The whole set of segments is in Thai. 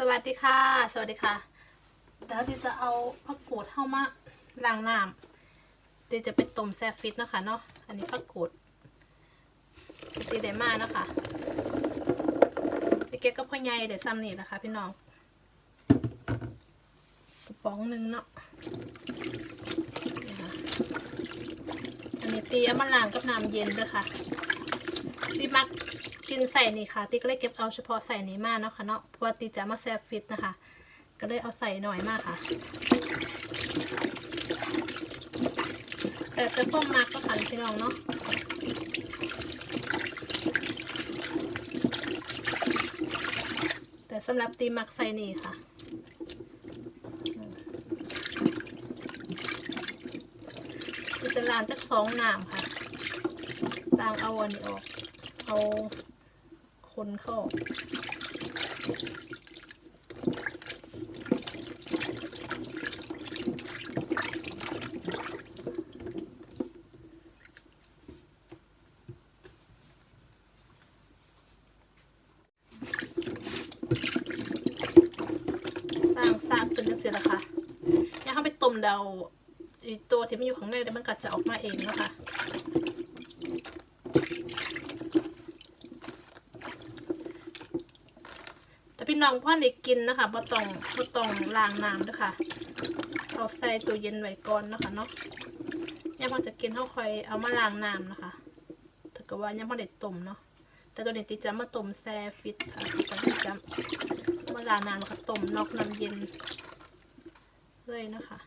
สวัสดีค่ะ สวัสดีค่ะ เดี๋ยวจะเอาผักกูดเข้ามาล้างน้ำที่จะเป็นต้มแซ่บฟิตนะคะเนาะ อันนี้ผักกูดตีได้มากนะคะพี่เก๊ก็พ่อใหญ่เดี๋ยวซ้ำนี่นะคะ พี่น้องกระป๋องหนึ่งเนาะนี่ค่ะอันนี้ตีเอามาล้างกับน้ำเย็นด้วยค่ะตีมัก กินใส่นี่ค่ะตีก็เลยเก็บเอาเฉพาะใส่นี้มากเนาะค่ะเนาะเพราะว่าตีจะมาแซ่บฟิตนะคะ ก็เลยเอาใส่หน่อยมากค่ะแต่แต่พวกมักก็ขันพี่น้องเนาะแต่สำหรับตีมักใส่นี่ค่ะจะล้างจากสองน้ำค่ะล้างเอาอันนี้ออกเอา คนเข้า สร้างสร้างขึ้นก็เสียละค่ะเนี่ยเข้าไปต้มเดาตัวที่มันอยู่ข้างในเดี๋ยวมันก็จะออกมาเองแล้วค่ะ พี่น้องพ่อได้กินนะคะบ่ต้องบ่ต้องล้างน้ำด้วยค่ะเอาใส่ตู้เย็นไว้ก่อนนะคะเนาะยังพ่อจะกินเขาคอยเอามาล้างน้ำนะคะถ้าเกิดว่ายังพ่อได้ต้มเนาะแต่ตัวนี้ติจะมาต้มแซ่ฟิตค่ะติจะจะมาล้างน้ำแล้วก็ต้มนอกน้ำเย็นเลยนะคะ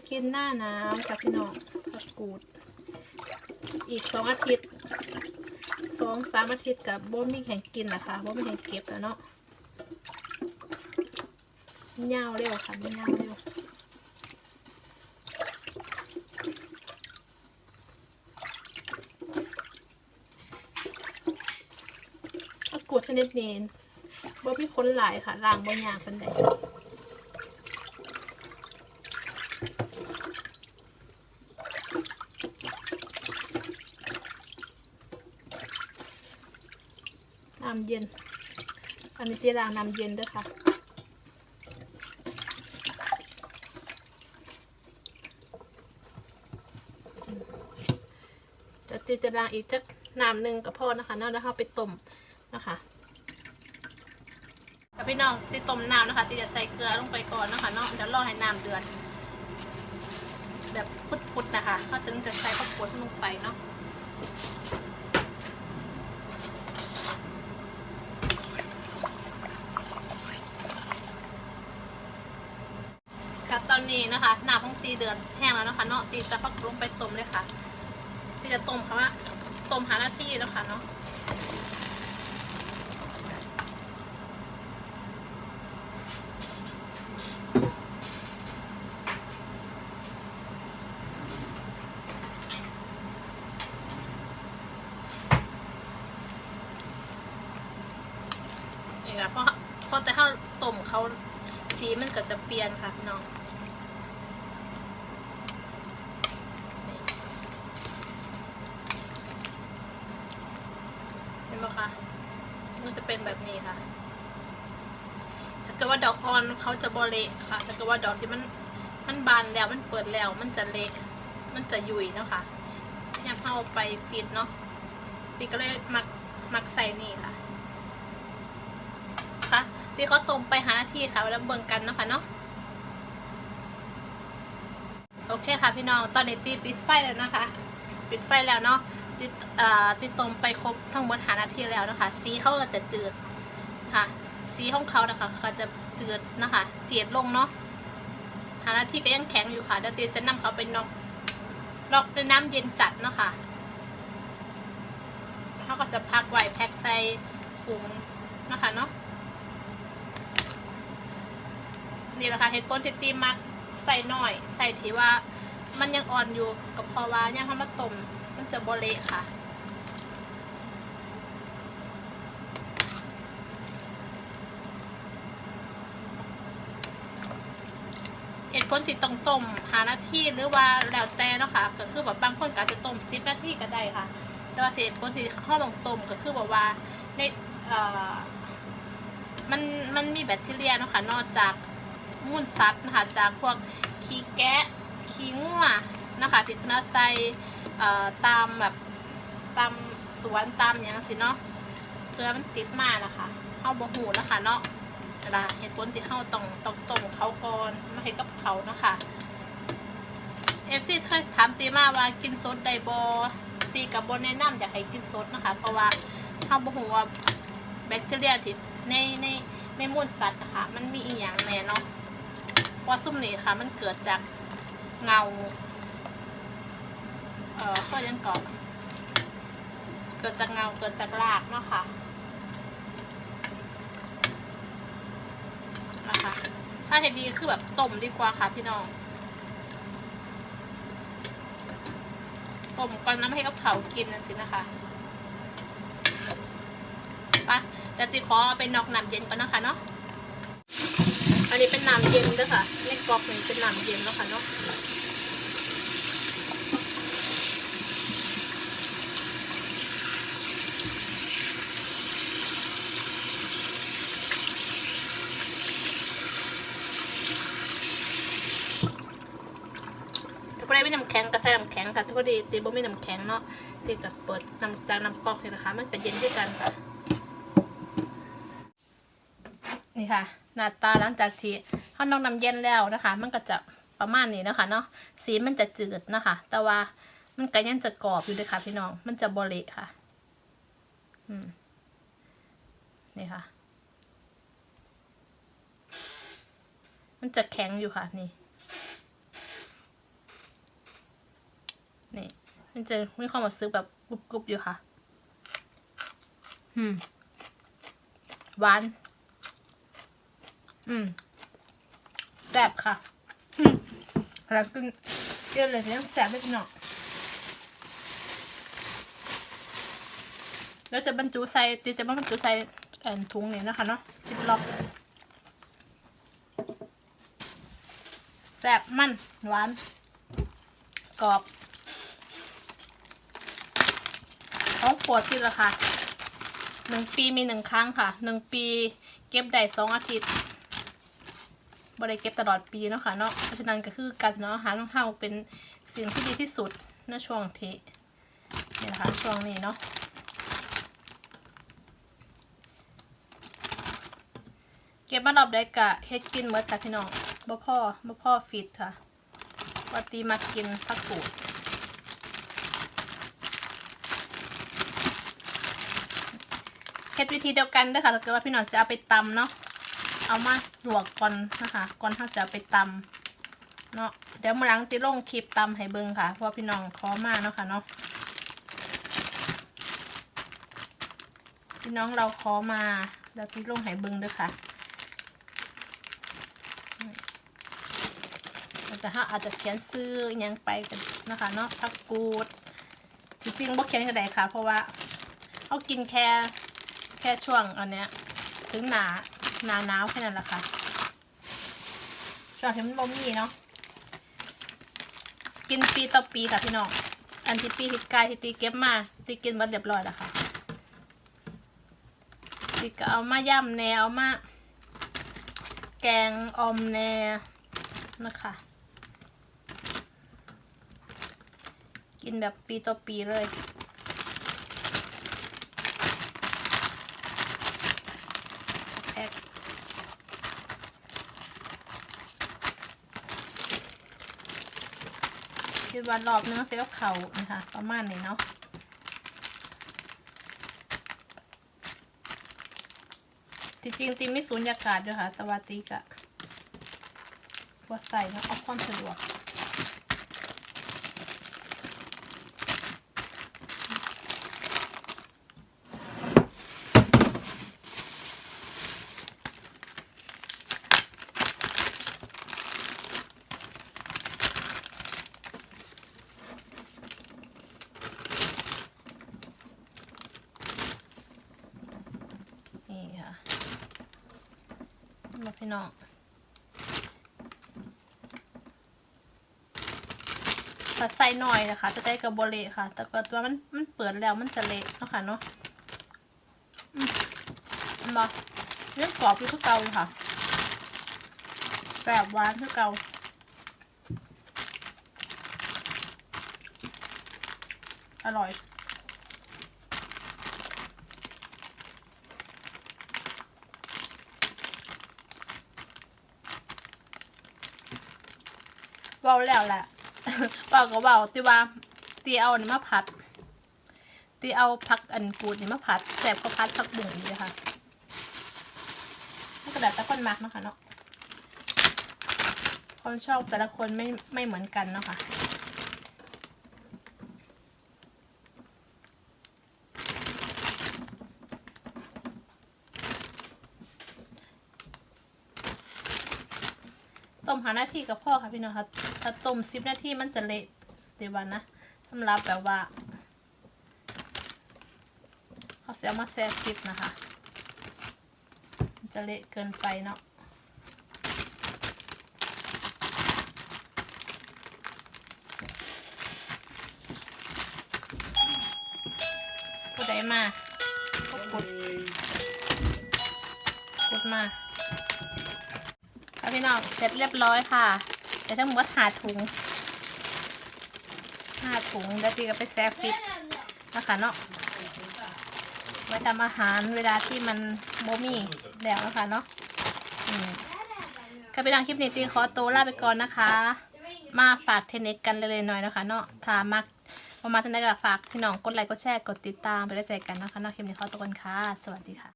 เกินหน้าน้ำค่ะพี่น้องผักกูด อีกสองอาทิตย์สองสามอาทิตย์กับบ่มีแข่งกินนะคะบ่มีแข่งเก็บแล้วเนาะเงาวเร็วค่ะไม่าวเร็วผักกูดชนิดนี้บ่มีคนหลายค่ะล้างบ่ยากปานใดำเย็น อันนี้จะล้างน้ำเย็นด้วยค่ะจะจีจะล้างอีกจักน้ำหนึ่งกับพ่อนะคะเนาะแล้วเอาไปต้มนะคะกับพี่น้องตีต้มน้ำนะคะตีจะใส่เกลือลงไปก่อนนะคะเนาะเดี๋ยวรอให้น้ำเดือดแบบพุดๆนะคะเขาจึงจะใส่ข้าวโพดลงไปเนาะ ตอนนี้นะคะน้ำของตีเดือดแห้งแล้วนะคะเนาะตีจะพักลงไปต้มเลยค่ะตีจะต้มค่ะว่าต้มหาหน้าที่แล้วค่ะเนาะนี่ค่ะเพราะเพราะแต่ถ้าต้มเขาสีมันก็จะเปลี่ยนค่ะพี่น้อง เห็นไหมคะ มันจะเป็นแบบนี้ค่ะ ถ้าเกิดว่าดอกอ่อน เขาจะบอเละค่ะถ้าเกิดว่าดอกที่มันมันบานแล้วมันเปิดแล้ว มันจะเละมันจะยุ่ยเนาะค่ะเนี่ยเข้าไปฟีดเนาะตีก็เลยมักมักใส่นี่ค่ะค่ะตีเขาตรงไปหาหน้าที่ค่ะแล้วเบิ่งกันเนาะค่ะเนาะโอเคค่ะพี่น้องตอนนี้ตีปิดไฟแล้วนะคะ ปิดไฟแล้วเนาะติดติดตรงไปครบทั้งหมดหานาทีแล้วนะคะ สีเขาก็จะจืดค่ะ สีของเขานะคะเขาจะจืดนะคะเสียดลงเนาะหานาที่ก็ยังแข็งอยู่ค่ะเดี๋ยวเตีจะนำเขาไปนอกนอกด้วยน้ำเย็นจัดเนาะค่ะเขาก็จะพักไว้แพ็คใส่ถุงนะคะเนาะนี่แหละค่ะเห็ดป้นที่ตีมักใส่หน่อย ใส่ที่ว่ามันยังอ่อนอยู่กับเพราะว่ายังทำมาต้มมันจะโบเละค่ะ ผลที่ต้องต้มหานาทีหรือว่าแล้วแต่เนาะค่ะก็คือแบบบางคนก็อาจจะต้มสิบนาทีก็ได้ค่ะ แต่ว่าเหตุผลที่ห้าต้องต้มก็คือแบบว่าในเอ่อมันมันมีแบคทีเรียเนาะค่ะนอกจากมูลสัตว์นะคะจากพวกขี้แกะขี้งัวนะคะที่เพิ่นเอาใส่เอ่อตามแบบตามสวนตามอย่างสิเนาะเพื่อมันติดมานะคะเฮาบ่ฮู้นะคะเนาะ นะเหตุผลที่เฮาต้องต้องต้มเขาก่อนมาให้กับเขาเนาะค่ะ FC เคยถามตีมาว่ากินสดได้บ่ตีกับ่แนะนำอยากให้กินสดนะคะ เพราะว่าเฮาบ่ฮู้ว่าแบคทีเรียที่ในในในมูลสัตว์นะคะมันมีอีหยังแน่เนาะเพราะซุ่มนี้ค่ะมันเกิดจากเงาเอ่อก็ยังเกาะเกิดจากเงาเกิดจากรากเนาะค่ะ นะคะ ถ้าเห็ดีคือแบบต้มดีกว่าค่ะพี่น้องต้มก่อนน้ำให้กับเขากินนะสินะคะไปะเดี๋ยวติขอไปนอกน้ำเย็นก่อนนะคะเนาะอันนี้เป็นน้ำเย็นด้วยค่ะในกรอบนี้เป็นน้ำเย็นแล้วค่ะเนาะ ถ้าพอได้ไม่น้ำแข็งก็ ใส่น้ำแข็งค่ะถ้าพอดีตีบ่ไม่น้ำแข็งเนาะตีกับเปิดน้ำจากน้ำก๊อกนี่นะคะ มันจะเย็นด้วยกันค่ะ นี่ค่ะ หน้าตาหลังจากที่เขานองน้ำเย็นแล้วนะคะ มันก็จะประมาณนี้นะคะเนาะสีมันจะจืดนะคะ แต่ว่ามันก็ยังจะกรอบอยู่เลยค่ะ พี่น้อง มันจะบริค่ะ อืม นี่ค่ะ มันจะแข็งอยู่ค่ะนี่ นี่ มันจะมีความรู้สึกแบบกรุบๆอยู่ค่ะ อืม หวาน อืม แซ่บค่ะอืมแล้วก็เดี๋ยวเลยยังแซ่บไม่เป็นหนอกแล้วจะบรรจุใส่ตีจะบรรจุใส่แอนถุงเนี่ยนะคะเนาะสิบล็อกแซ่บมันหวานกรอบ ของปวดที่ละค่ะหนึ่งปีมีหนึ่งครั้งค่ะหนึ่งปีเก็บได้สองอาทิตย์บริเก็บตลอดปีเนาะค่ะเนาะเพราะฉะนั้นก็คือการเนาะอาหารของเฮาเป็นสิ่งที่ดีที่สุดในช่วงที่นี่นะคะช่วงนี้เนาะเก็บมารอบได้กะเฮ็ดกินเมดค่ะพี่น้องบ่พ่อบ่พ่อฟิตค่ะว่าตีมากินผักกูด เฮ็ดวิธีเดียวกันเด้อค่ะถ้าเกิดว่าพี่น้องจะเอาไปตำเนาะเอามาลวกก่อนนะคะก่อนที่จะเอาไปตำเนาะเดี๋ยวมื่อหลังติลงคลิปตำให้เบิ่งค่ะเพราะพี่น้องขอมาเนาะค่ะเนาะพี่น้องเราขอมาแล้วติลงให้เบิ่งด้อค่ะแต่ถ้าอาจจะเขียนซื้อยังไปกันนะคะเนาะผักกูดจริงๆบ่เขียนก็ได้ค่ะ เพราะว่าเขากินแค่ แค่ช่วงอันเนี้ย ถึงหนาหนาหนาวแค่นั้นแหละค่ะช่วงที่มันบ่มีเนาะกินปีต่อปีค่ะพี่น้องอันที่ปีที่กายที่ตีเก็บมาตีกินหมดเรียบร้อยแล้วค่ะตีก็เอามาย่ำแนวเอามาแกงออมแนนะคะกินแบบปีต่อปีเลย คิดว่ารอบนึงเซลเขานะคะ ประมาณนี้เนาะจริงๆตีไม่สูญยากาศด้วยค่ะ แต่ว่าตีกะว่าใส่แล้วเอาความสะดวก นี่ค่ะมาพี่ น้องถ้าใส่หน่อยนะคะ จะได้กระโบเละค่ะ แต่ก็ตัวมันมันเปิดแล้วมันจะเละเนาะค่ะเนาะมเนบ่เนื้อกรอบอยู่คือเก่าอยู่ค่ะแซ่บหวานคือเก่าอร่อย เบาแล้วแหละเบาก็เบาตีว่าตีเอาเนนี้มาผัดตีเอาผักอันกูดนี่มาผัดแสบก็ผัดผักบุ๋งเลยค่ะกระดาษตะก้อนมักนะคะเนาะความชอบแต่ละคนไม่ไม่เหมือนกันเนาะค่ะ ต้มหานาทีกับพ่อค่ะพี่น้องค่ะถ้าต้มสิบนาทีมันจะเละเดี๋ยววันนะสำหรับแบบว่าเขาเสียมาแซ่ฟิตนะคะจะเละเกินไปเนาะผู้ใดมาก็กดกดมา พี่น้องเสร็จเรียบร้อยค่ะเดี๋ยวทั้งหมดหาถุงห้าถุงแล้วพี่ก็ไปแซ่ฟิตนะคะเนาะไว้ทำอาหารเวลาที่มันโมมี่แล้วนะคะเนาะอืมค่ะพี่น้องคลิปนี้ตีขอตัวลาไปก่อนนะคะ มาฝากเทคนิคกันเลยๆหน่อยนะคะเนาะถ้ามักพอมาจะได้ก็ฝากพี่น้องกดไลค์กดแชร์กดติดตามไปได้ใจกันนะคะเนาะคลิปนี้ขอตัวกันค่ะ สวัสดีค่ะ